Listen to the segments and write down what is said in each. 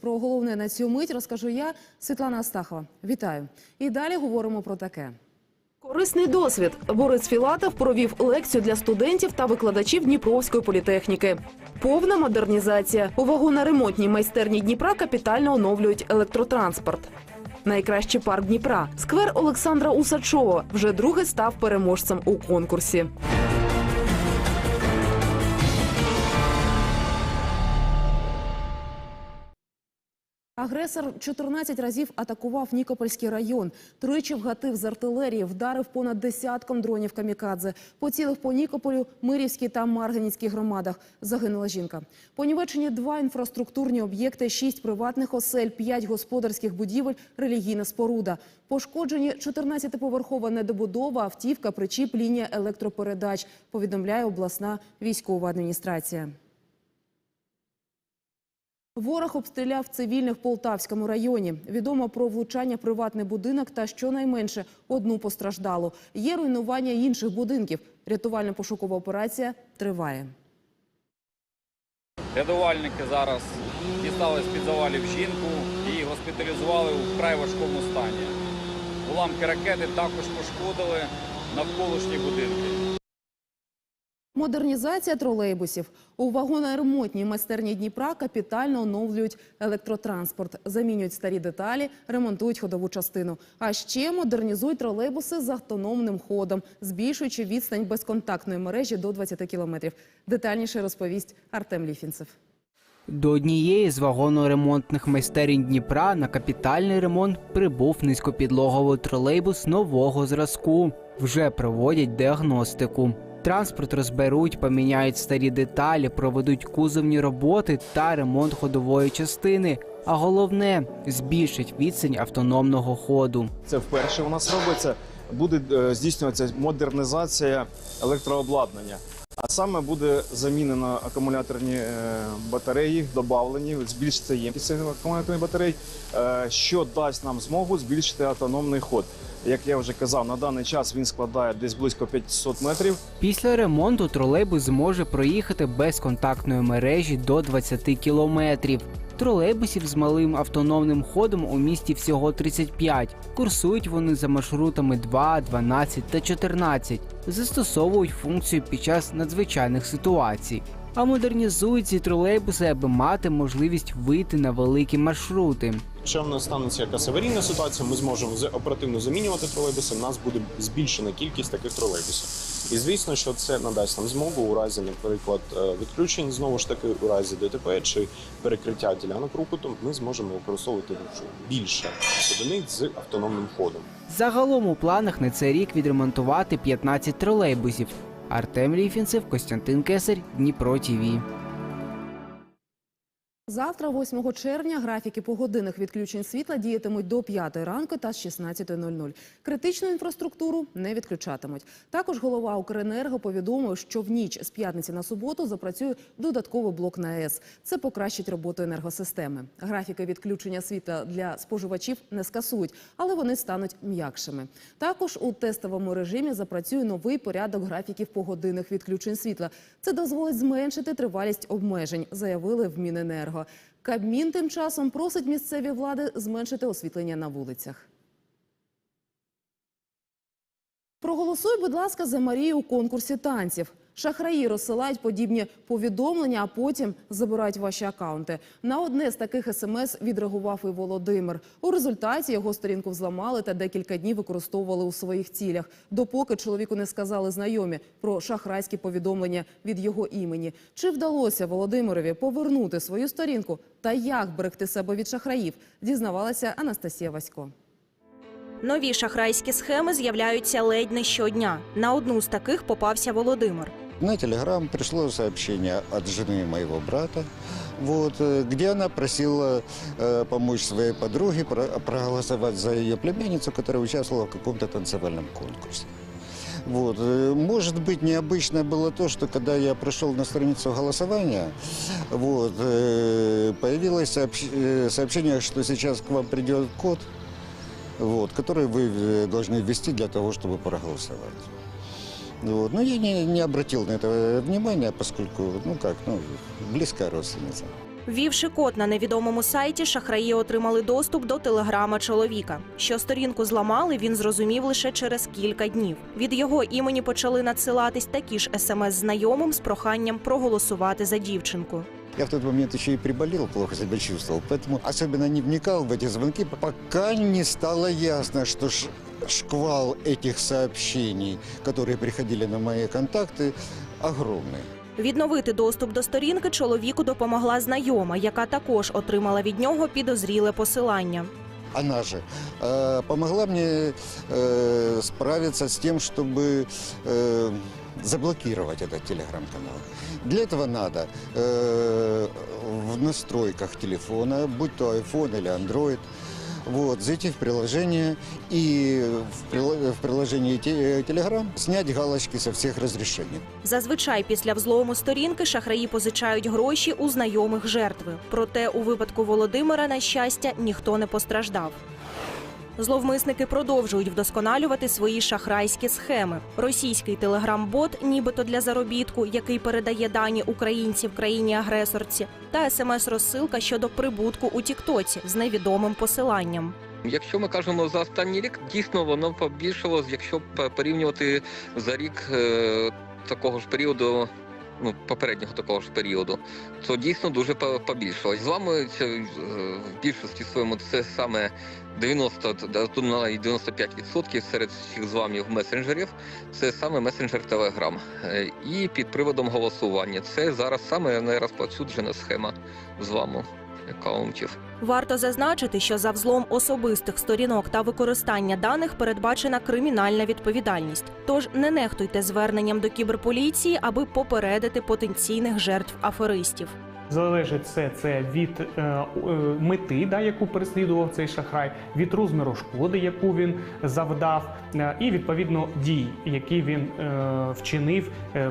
Про головне на цю мить розкажу я, Світлана Астахова. Вітаю. І далі говоримо про таке. Корисний досвід. Борис Філатов провів лекцію для студентів та викладачів Дніпровської політехніки. Повна модернізація. У вагоноремонтній майстерні Дніпра капітально оновлюють електротранспорт. Найкращий парк Дніпра. Сквер Олександра Усачова вже другий став переможцем у конкурсі. Агресор 14 разів атакував Нікопольський район. Тричі вгатив з артилерії, вдарив понад десятком дронів камікадзе. Поцілив по Нікополю, Мирівській та Марганецькій громадах. Загинула жінка. Понівечені два інфраструктурні об'єкти, шість приватних осель, п'ять господарських будівель, релігійна споруда. Пошкоджені 14-поверхова недобудова, автівка, причіп, лінія електропередач. Повідомляє обласна військова адміністрація. Ворог обстріляв цивільних в Полтавському районі. Відомо про влучання приватний будинок та щонайменше одну постраждалу. Є руйнування інших будинків. Рятувально-пошукова операція триває. Рятувальники зараз дістали з-під завалів жінку і госпіталізували у вкрай важкому стані. Уламки ракети також пошкодили навколишні будинки. Модернізація тролейбусів. У вагоноремонтній майстерні Дніпра капітально оновлюють електротранспорт, замінюють старі деталі, ремонтують ходову частину. А ще модернізують тролейбуси з автономним ходом, збільшуючи відстань безконтактної мережі до 20 кілометрів. Детальніше розповість Артем Ліфінцев. До однієї з вагоноремонтних майстерень Дніпра на капітальний ремонт прибув низькопідлоговий тролейбус нового зразку. Вже проводять діагностику. Транспорт розберуть, поміняють старі деталі, проведуть кузовні роботи та ремонт ходової частини. А головне збільшить відстань автономного ходу. Це вперше у нас робиться. Буде е, здійснюватися модернізація електрообладнання. А саме буде замінено акумуляторні е, батареї, додавлені, збільшиться ємність цих акумуляторних батарей, е, що дасть нам змогу збільшити автономний ход. Як я вже казав, на даний час він складає десь близько 500 метрів. Після ремонту тролейбус зможе проїхати без контактної мережі до 20 кілометрів. Тролейбусів з малим автономним ходом у місті всього 35. Курсують вони за маршрутами 2, 12 та 14. Застосовують функцію під час надзвичайних ситуацій. А модернізують ці тролейбуси, аби мати можливість вийти на великі маршрути. Якщо в нас станеться якась аварійна ситуація, ми зможемо оперативно замінювати тролейбуси. У нас буде збільшена кількість таких тролейбусів. І звісно, що це надасть нам змогу у разі, наприклад, е, відключень знову ж таки у разі ДТП чи перекриття ділянок руху, то ми зможемо використовувати більше одиниць з автономним ходом. Загалом у планах на цей рік відремонтувати 15 тролейбусів. Артем Ріфінцев, Костянтин Кесарь, Дніпро ТІВІ. Завтра, 8 червня, графіки погодинних відключень світла діятимуть до 5 ранку та з 16.00. Критичну інфраструктуру не відключатимуть. Також голова Укренерго повідомив, що в ніч з п'ятниці на суботу запрацює додатковий блок на АЕС. Це покращить роботу енергосистеми. Графіки відключення світла для споживачів не скасують, але вони стануть м'якшими. Також у тестовому режимі запрацює новий порядок графіків погодинних відключень світла. Це дозволить зменшити тривалість обмежень, заявили в Міненерго. Кабмін тим часом просить місцеві влади зменшити освітлення на вулицях. Проголосуй, будь ласка, за Марію у конкурсі танців. Шахраї розсилають подібні повідомлення, а потім забирають ваші акаунти. На одне з таких смс відреагував і Володимир. У результаті його сторінку взламали та декілька днів використовували у своїх цілях, допоки чоловіку не сказали знайомі про шахрайські повідомлення від його імені. Чи вдалося Володимирові повернути свою сторінку та як берегти себе від шахраїв? Дізнавалася Анастасія Васько. Нові шахрайські схеми з'являються ледь не щодня. На одну з таких попався Володимир. На Телеграм пришло сообщение от жены моего брата, вот, э, где она просила э, помочь своей подруге про- проголосовать за ее племянницу, которая участвовала в каком-то танцевальном конкурсе. Вот. э, Может быть, необычно было то, что когда я пришел на страницу голосования, вот, э, появилось сообщ- сообщение, что сейчас к вам придет код, вот, который вы должны ввести для того, чтобы проголосовать. Вот. Но я не, не обратил на это внимания, поскольку, ну как, ну, близкая родственница. Ввівши код на невідомому сайті, шахраї отримали доступ до телеграма чоловіка. Що сторінку зламали, він зрозумів лише через кілька днів. Від його імені почали надсилатись такі ж смс знайомим з проханням проголосувати за дівчинку. Я в тот момент еще и приболел, плохо себя чувствовал, поэтому особенно не вникал в эти звонки, пока не стало ясно, что ш- шквал этих сообщений, которые приходили на мои контакты, огромный. Відновити доступ до сторінки чоловіку допомогла знайома, яка також отримала від нього підозріле посилання. Она же э, помогла мне э, справиться с тем, чтобы э, заблокировать этот телеграм-канал. Для этого надо э, в настройках телефона, будь то iPhone или Android, вот, зайти в приложение и в, приложении Telegram снять галочки со всех разрешений. Зазвичай після взлому сторінки шахраї позичають гроші у знайомих жертви. Проте у випадку Володимира, на щастя, ніхто не постраждав. Зловмисники продовжують вдосконалювати свої шахрайські схеми. Російський телеграм-бот, нібито для заробітку, який передає дані українців країні-агресорці, та смс-розсилка щодо прибутку у Тіктоці з невідомим посиланням. Якщо ми кажемо за останній рік, дійсно воно побільшало, якщо порівнювати за рік е, такого ж періоду, ну попереднього такого ж періоду, то дійсно дуже по- побільшало. З вами е, в більшості своєму це саме 90 та тут навіть 95% серед всіх з вами месенджерів. Це саме месенджер Telegram. Е, І під приводом голосування. Це зараз саме найрозповсюджена схема з вами акаунтів. Варто зазначити, що за взлом особистих сторінок та використання даних передбачена кримінальна відповідальність. Тож не нехтуйте зверненням до кіберполіції, аби попередити потенційних жертв аферистів. Залежить все це від е, е, мети, да, яку переслідував цей шахрай, від розміру шкоди, яку він завдав, е, і відповідно дій, які він вчинив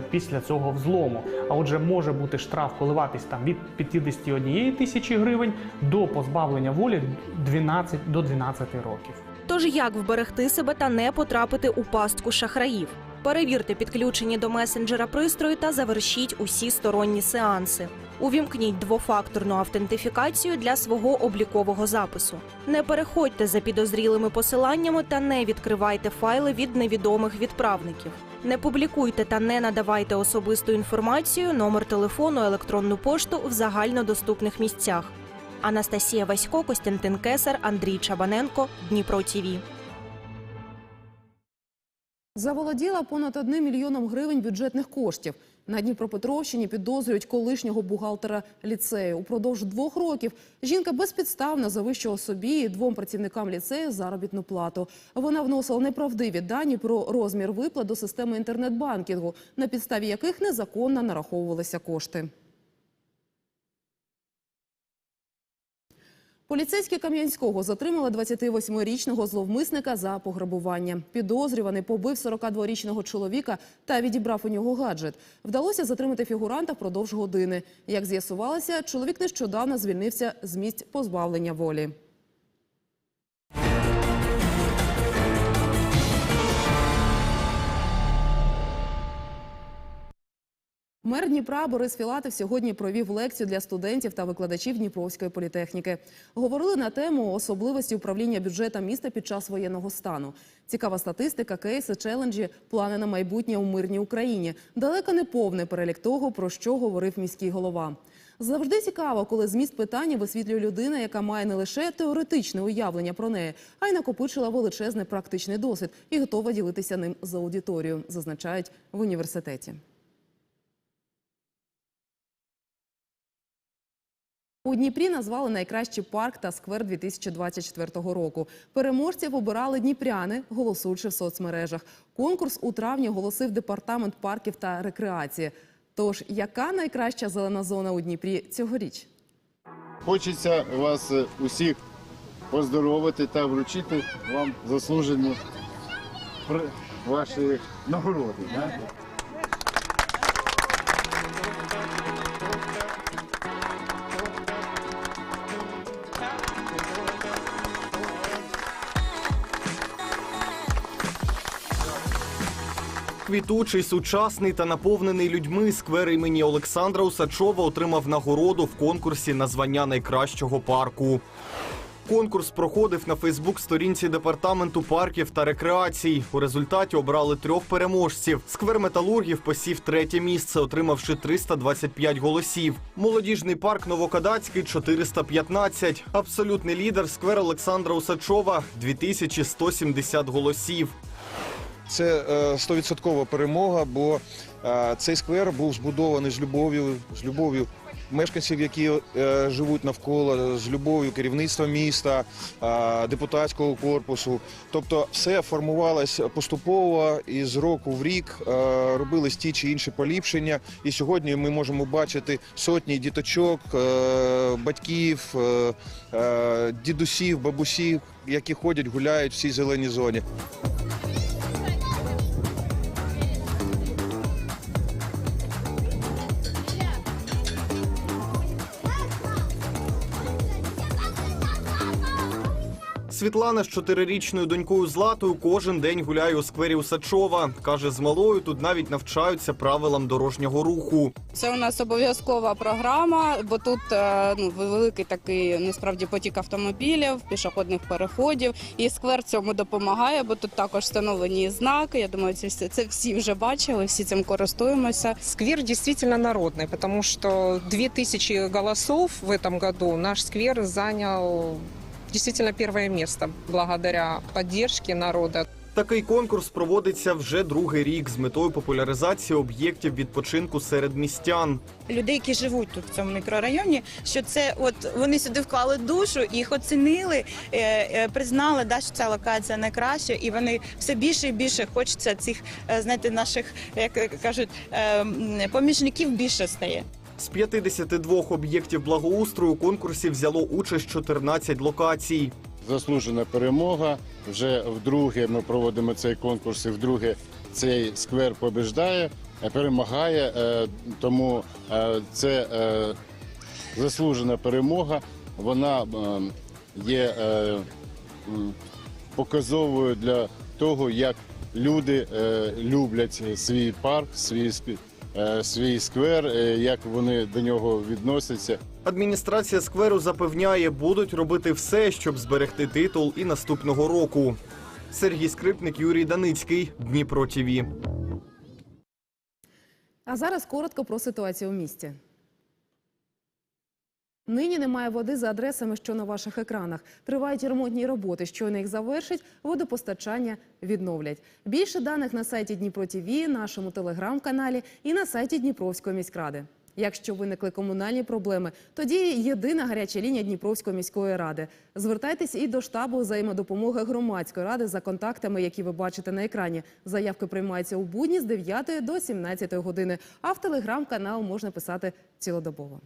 після цього взлому. А отже, може бути штраф коливатись там від 51 тисячі гривень до позбавлення волі 12 до 12 років. Тож як вберегти себе та не потрапити у пастку шахраїв? Перевірте підключені до месенджера пристрої та завершіть усі сторонні сеанси. Увімкніть двофакторну автентифікацію для свого облікового запису. Не переходьте за підозрілими посиланнями та не відкривайте файли від невідомих відправників. Не публікуйте та не надавайте особисту інформацію, номер телефону, електронну пошту в загальнодоступних місцях. Анастасія Васько, Костянтин Кесар, Андрій Чабаненко, Дніпро ТІВІ. Заволоділа понад одним мільйоном гривень бюджетних коштів. На Дніпропетровщині підозрюють колишнього бухгалтера ліцею. Упродовж двох років жінка безпідставно завищила собі і двом працівникам ліцею заробітну плату. Вона вносила неправдиві дані про розмір виплат до системи інтернет-банкінгу, на підставі яких незаконно нараховувалися кошти. Поліцейські Кам'янського затримали 28-річного зловмисника за пограбування. Підозрюваний побив 42-річного чоловіка та відібрав у нього гаджет. Вдалося затримати фігуранта впродовж години. Як з'ясувалося, чоловік нещодавно звільнився з місць позбавлення волі. Мер Дніпра Борис Філатов сьогодні провів лекцію для студентів та викладачів Дніпровської політехніки. Говорили на тему особливості управління бюджетом міста під час воєнного стану. Цікава статистика, кейси, челенджі, плани на майбутнє у мирній Україні. Далеко не повний перелік того, про що говорив міський голова. Завжди цікаво, коли зміст питання висвітлює людина, яка має не лише теоретичне уявлення про неї, а й накопичила величезний практичний досвід і готова ділитися ним з аудиторією, зазначають в університеті. У Дніпрі назвали найкращий парк та сквер 2024 року. Переможців обирали дніпряни, голосуючи в соцмережах. Конкурс у травні оголосив департамент парків та рекреації. Тож, яка найкраща зелена зона у Дніпрі цьогоріч? Хочеться вас е, усіх поздоровити та вручити вам заслужені ваші нагороди. да? Квітучий, сучасний та наповнений людьми сквер імені Олександра Усачова отримав нагороду в конкурсі на звання найкращого парку. Конкурс проходив на Фейсбук-сторінці департаменту парків та рекреацій. У результаті обрали трьох переможців. Сквер металургів посів третє місце, отримавши 325 голосів. Молодіжний парк Новокадацький 415. Абсолютний лідер сквер Олександра Усачова 2170 голосів. Це е, стовідсоткова перемога, бо е, цей сквер був збудований з любов'ю, з любов'ю мешканців, які е, живуть навколо, з любов'ю керівництва міста, депутатського корпусу. Тобто, все формувалось поступово і з року в рік робились ті чи інші поліпшення. І сьогодні ми можемо бачити сотні діточок, батьків, дідусів, бабусів, які ходять, гуляють в цій зеленій зоні. Світлана з чотирирічною донькою Златою кожен день гуляє у сквері Усачова. Каже, з малою тут навіть навчаються правилам дорожнього руху. Це у нас обов'язкова програма, бо тут е, ну, великий такий насправді потік автомобілів, пішохідних переходів. І сквер цьому допомагає, бо тут також встановлені знаки. Я думаю, це, всі- це всі вже бачили, всі цим користуємося. Сквер действительно народный, потому что 2000 голосов в этом году наш сквер занял действительно первое место благодаря поддержке народа. Такий конкурс проводиться вже другий рік з метою популяризації об'єктів відпочинку серед містян. людей, які живуть тут в цьому мікрорайоні, що це от вони сюди вклали душу, їх оцінили, е, е, признали, да, що ця локація найкраща, і вони все більше і більше хочеться цих, е, знаєте, наших, як кажуть, е, помічників більше стає. З 52 об'єктів благоустрою у конкурсі взяло участь 14 локацій. Заслужена перемога. Вже вдруге ми проводимо цей конкурс, і вдруге цей сквер побіждає, е, перемагає. е, Тому е, це заслужена перемога. Вона є показовою для того, як люди люблять свій парк, свій свій сквер, е, як вони до нього відносяться. Адміністрація скверу запевняє, будуть робити все, щоб зберегти титул і наступного року. Сергій Скрипник, Юрій Даницький, Дніпро ТІВІ. А зараз коротко про ситуацію в місті. Нині немає води за адресами, що на ваших екранах. Тривають ремонтні роботи. Щойно їх завершать, водопостачання відновлять. Більше даних на сайті Дніпро ТІВІ, нашому телеграм-каналі і на сайті Дніпровської міськради. Якщо виникли комунальні проблеми, тоді єдина гаряча лінія Дніпровської міської ради. Звертайтесь і до штабу взаємодопомоги громадської ради за контактами, які ви бачите на екрані. Заявки приймаються у будні з 9 до 17 години. А в телеграм-канал можна писати цілодобово.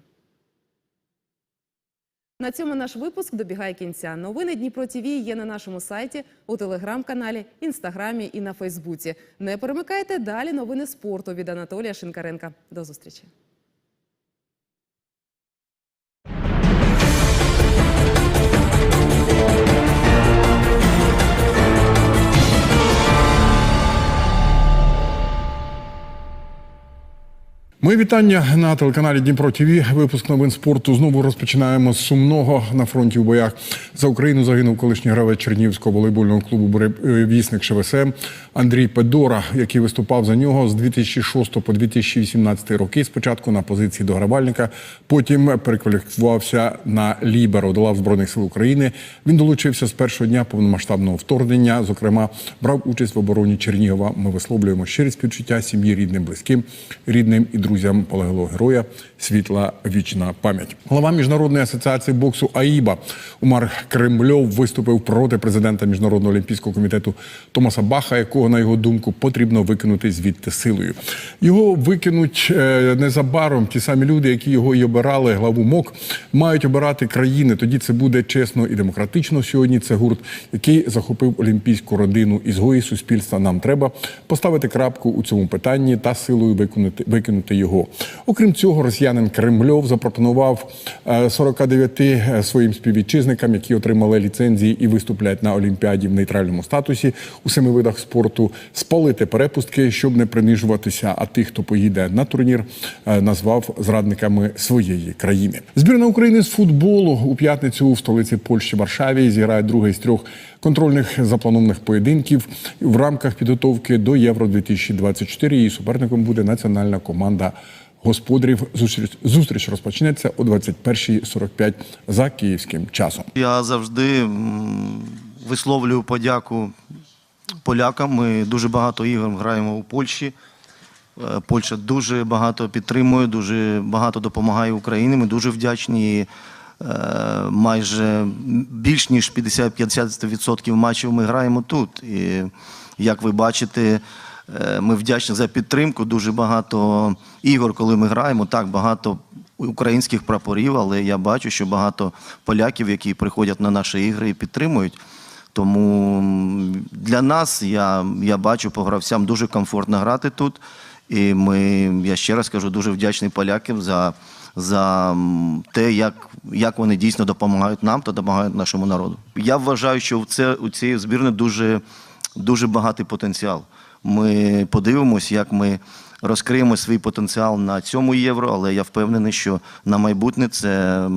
На цьому наш випуск добігає кінця. Новини Дніпро ТІВІ є на нашому сайті, у телеграм-каналі, інстаграмі і на Фейсбуці. Не перемикайте далі новини спорту від Анатолія Шинкаренка. До зустрічі. Мої вітання на телеканалі Дніпро ТВ. Випуск новин спорту. Знову розпочинаємо з сумного на фронті у боях. За Україну загинув колишній гравець Чернігівського волейбольного клубу «Буревісник ШВСМ Андрій Педора, який виступав за нього з 2006 по 2018 роки. Спочатку на позиції догравальника, потім перекваліфікувався на ліберо до лав збройних сил України. Він долучився з першого дня повномасштабного вторгнення. Зокрема, брав участь в обороні Чернігова. Ми висловлюємо щирі співчуття сім'ї, рідним, близьким, рідним і друзям полеглого героя. Світла вічна пам'ять. Голова міжнародної асоціації боксу АІБА Умар Кремльов виступив проти президента міжнародного олімпійського комітету Томаса Баха, якого на його думку потрібно викинути звідти силою. Його викинуть е, незабаром. Ті самі люди, які його й обирали, главу МОК, мають обирати країни. Тоді це буде чесно і демократично. Сьогодні це гурт, який захопив олімпійську родину ізгої суспільства. Нам треба поставити крапку у цьому питанні та силою виконати викинути його. Окрім цього, росіянин Кремльов запропонував е, 49 своїм співвітчизникам, які отримали ліцензії і виступлять на Олімпіаді в нейтральному статусі у семи видах спорту, спалити перепустки, щоб не принижуватися. А тих, хто поїде на турнір, е, назвав зрадниками своєї країни. Збірна України з футболу у п'ятницю в столиці Польщі Варшаві зіграє другий з трьох контрольних запланованих поєдинків в рамках підготовки до Євро 2024 Її суперником буде національна команда. Господарів зустріч розпочнеться о 21.45 за київським часом. Я завжди висловлюю подяку полякам. Ми дуже багато ігор граємо у Польщі. Е, Польща дуже багато підтримує, дуже багато допомагає Україні. Ми дуже вдячні. Е, Майже більш ніж 50-50% матчів ми граємо тут. І як ви бачите, е, ми вдячні за підтримку. Дуже багато ігор, коли ми граємо. Так, багато українських прапорів, але я бачу, що багато поляків, які приходять на наші ігри і підтримують. Тому для нас я, я бачу по гравцям дуже комфортно грати тут. І ми, я ще раз кажу, дуже вдячний полякам за, за те, як, як вони дійсно допомагають нам та допомагають нашому народу. Я вважаю, що в це, у цієї збірної дуже, дуже багатий потенціал. Ми подивимось, як ми розкриємо свій потенціал на цьому євро, але я впевнений, що на майбутнє це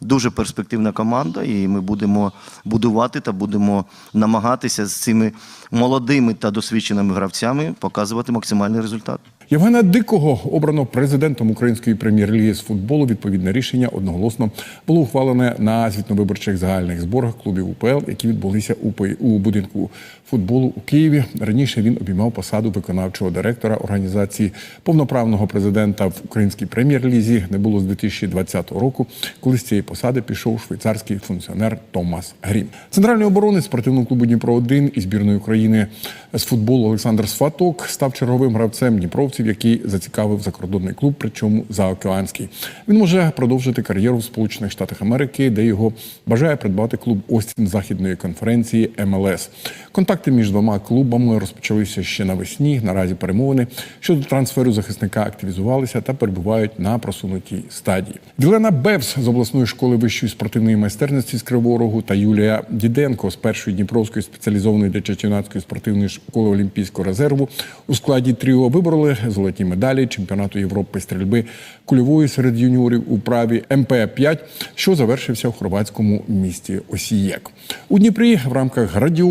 дуже перспективна команда, і ми будемо будувати та будемо намагатися з цими молодими та досвідченими гравцями показувати максимальний результат. Євгена Дикого обрано президентом Української прем'єр-ліги з футболу. Відповідне рішення одноголосно було ухвалене на звітновиборчих загальних зборах клубів УПЛ, які відбулися у будинку футболу у Києві. Раніше він обіймав посаду виконавчого директора організації повноправного президента в Українській прем'єр-лізі. Не було з 2020 року, коли з цієї посади пішов швейцарський функціонер Томас Грім. Центральний оборонець спортивного клубу Дніпро 1 і збірної України з футболу Олександр Сваток став черговим гравцем дніпровців, який зацікавив закордонний клуб, причому заокеанський. Він може продовжити кар'єру в Сполучених Штатах Америки, де його бажає придбати клуб Остін західної конференції МЛС. Контакти між двома клубами розпочалися ще навесні. Наразі перемовини щодо трансферу захисника активізувалися та перебувають на просунутій стадії. Ділена Бевс з обласної школи вищої спортивної майстерності з Кривого Рогу та Юлія Діденко з першої Дніпровської спеціалізованої дитячо-юнацької спортивної школи Олімпійського резерву у складі тріо вибороли золоті медалі чемпіонату Європи стрільби кульової серед юніорів у праві МП-5, що завершився в хорватському місті Осієк. У Дніпрі в рамках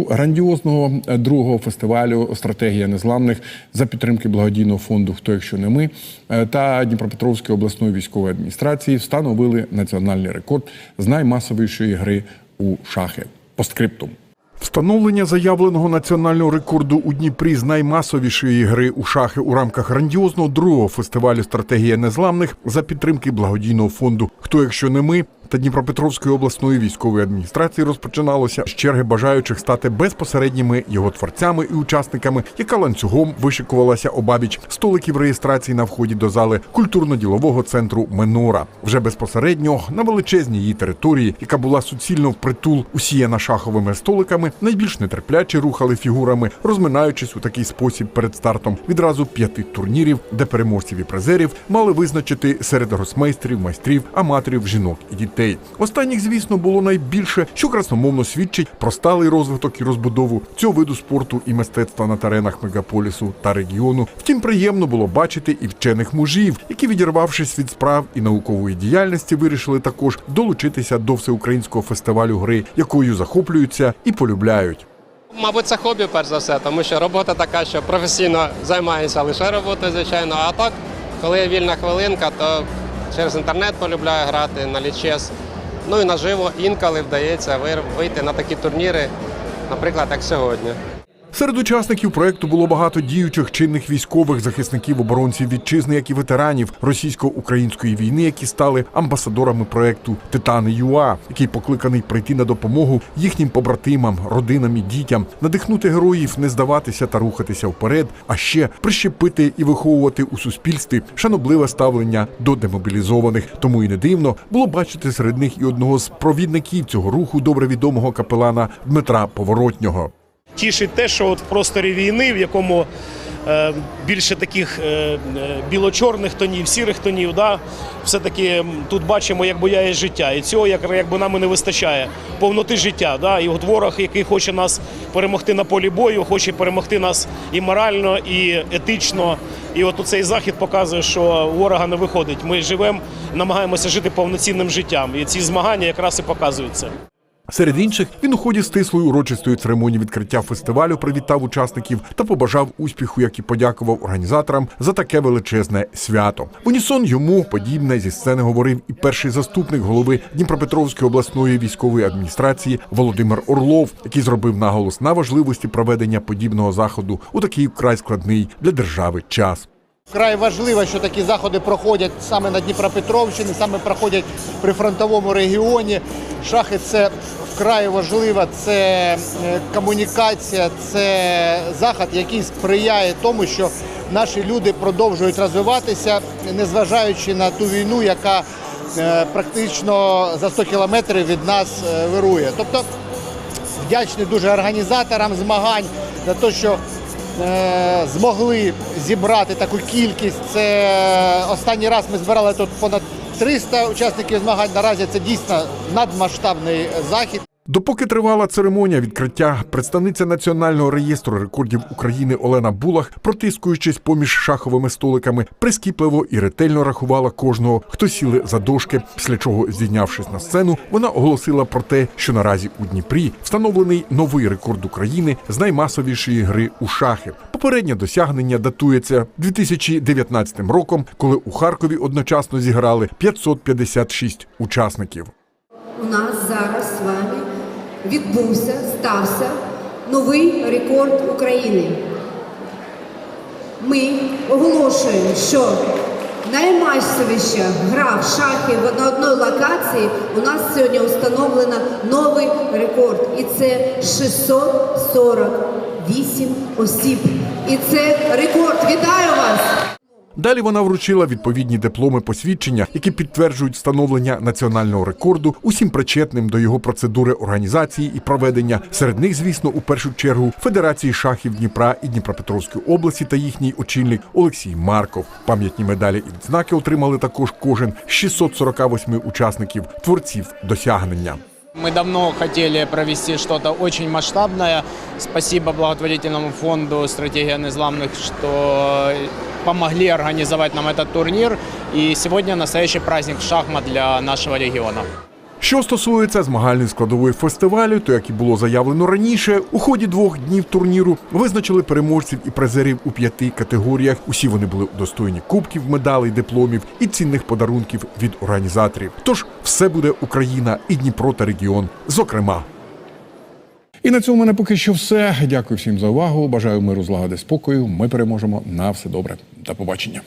грандіозного е, другого фестивалю Стратегія незламних за підтримки благодійного фонду Хто якщо не ми е, та Дніпропетровської обласної військової адміністрації встановили національний рекорд з наймасовішої гри у шахи. Постскриптум. Встановлення заявленого національного рекорду у Дніпрі з наймасовішої гри у шахи у рамках грандіозного другого фестивалю Стратегія незламних за підтримки благодійного фонду. Хто якщо не ми та Дніпропетровської обласної військової адміністрації розпочиналося з черги бажаючих стати безпосередніми його творцями і учасниками, яка ланцюгом вишикувалася обабіч столиків реєстрації на вході до зали культурно-ділового центру Менора. Вже безпосередньо на величезній її території, яка була суцільно впритул усіяна шаховими столиками, найбільш нетерпляче рухали фігурами, розминаючись у такий спосіб перед стартом відразу п'яти турнірів, де переможців і призерів мали визначити серед гросмейстерів, майстрів, аматорів, жінок і дітей. Останніх, звісно, було найбільше, що красномовно свідчить про сталий розвиток і розбудову цього виду спорту і мистецтва на теренах мегаполісу та регіону. Втім, приємно було бачити і вчених мужів, які, відірвавшись від справ і наукової діяльності, вирішили також долучитися до всеукраїнського фестивалю гри, якою захоплюються і полюбляють. Мабуть, це хобі, перш за все, тому що робота така, що професійно займаюся лише роботою, звичайно. А так, коли є вільна хвилинка, то через інтернет полюбляю грати на лічес. Ну і наживо інколи вдається вийти на такі турніри, наприклад, як сьогодні. Серед учасників проекту було багато діючих чинних військових захисників оборонців вітчизни, як і ветеранів російсько-української війни, які стали амбасадорами проекту Титани ЮА, який покликаний прийти на допомогу їхнім побратимам, родинам і дітям, надихнути героїв не здаватися та рухатися вперед, а ще прищепити і виховувати у суспільстві шанобливе ставлення до демобілізованих. Тому і не дивно було бачити серед них і одного з провідників цього руху, добре відомого капелана Дмитра Поворотнього. Тішить те, що от в просторі війни, в якому е, більше таких е, е, біло-чорних тонів, сірих тонів. Да? Все-таки тут бачимо, як бояє життя. І цього як, якби нам і не вистачає повноти життя. Да? І от ворог, який хоче нас перемогти на полі бою, хоче перемогти нас і морально, і етично. І от цей захід показує, що ворога не виходить. Ми живемо, намагаємося жити повноцінним життям. І ці змагання якраз і показують це. Серед інших він у ході стислої урочистої церемонії відкриття фестивалю привітав учасників та побажав успіху, як і подякував організаторам за таке величезне свято. Унісон йому подібне зі сцени говорив і перший заступник голови Дніпропетровської обласної військової адміністрації Володимир Орлов, який зробив наголос на важливості проведення подібного заходу у такий вкрай складний для держави час. Вкрай важливо, що такі заходи проходять саме на Дніпропетровщині, саме проходять при фронтовому регіоні. Шахи це вкрай важливо, це е, комунікація, це заход, який сприяє тому, що наші люди продовжують розвиватися, незважаючи на ту війну, яка е, практично за 100 кілометрів від нас е, вирує. Тобто вдячний дуже організаторам змагань за те, що змогли зібрати таку кількість. Це останній раз ми збирали тут понад 300 учасників змагань. Наразі це дійсно надмасштабний захід. Допоки тривала церемонія відкриття, представниця національного реєстру рекордів України Олена Булах, протискуючись поміж шаховими столиками, прискіпливо і ретельно рахувала кожного, хто сіли за дошки. Після чого, здійнявшись на сцену, вона оголосила про те, що наразі у Дніпрі встановлений новий рекорд України з наймасовішої гри у шахи. Попереднє досягнення датується 2019 роком, коли у Харкові одночасно зіграли 556 учасників. У нас зараз відбувся, стався новий рекорд України. Ми оголошуємо, що наймасовіша гра в шахи на одній локації у нас сьогодні встановлено новий рекорд. І це 648 осіб. І це рекорд. Вітаю вас! Далі вона вручила відповідні дипломи посвідчення, які підтверджують встановлення національного рекорду усім причетним до його процедури організації і проведення. Серед них, звісно, у першу чергу Федерації шахів Дніпра і Дніпропетровської області та їхній очільник Олексій Марков. Пам'ятні медалі і відзнаки отримали також кожен з 648 учасників творців досягнення. Мы давно хотели провести что-то очень масштабное. Спасибо благотворительному фонду «Стратегия незламных», что помогли организовать нам этот турнир. И сегодня настоящий праздник шахмат для нашего региона. Що стосується змагальної складової фестивалю, то як і було заявлено раніше, у ході двох днів турніру визначили переможців і призерів у п'яти категоріях. Усі вони були достойні кубків, медалей, дипломів і цінних подарунків від організаторів. Тож все буде Україна і Дніпро та регіон, зокрема. І на цьому мене поки що все. Дякую всім за увагу. Бажаю миру, злагоди, спокою. Ми переможемо на все добре. До побачення.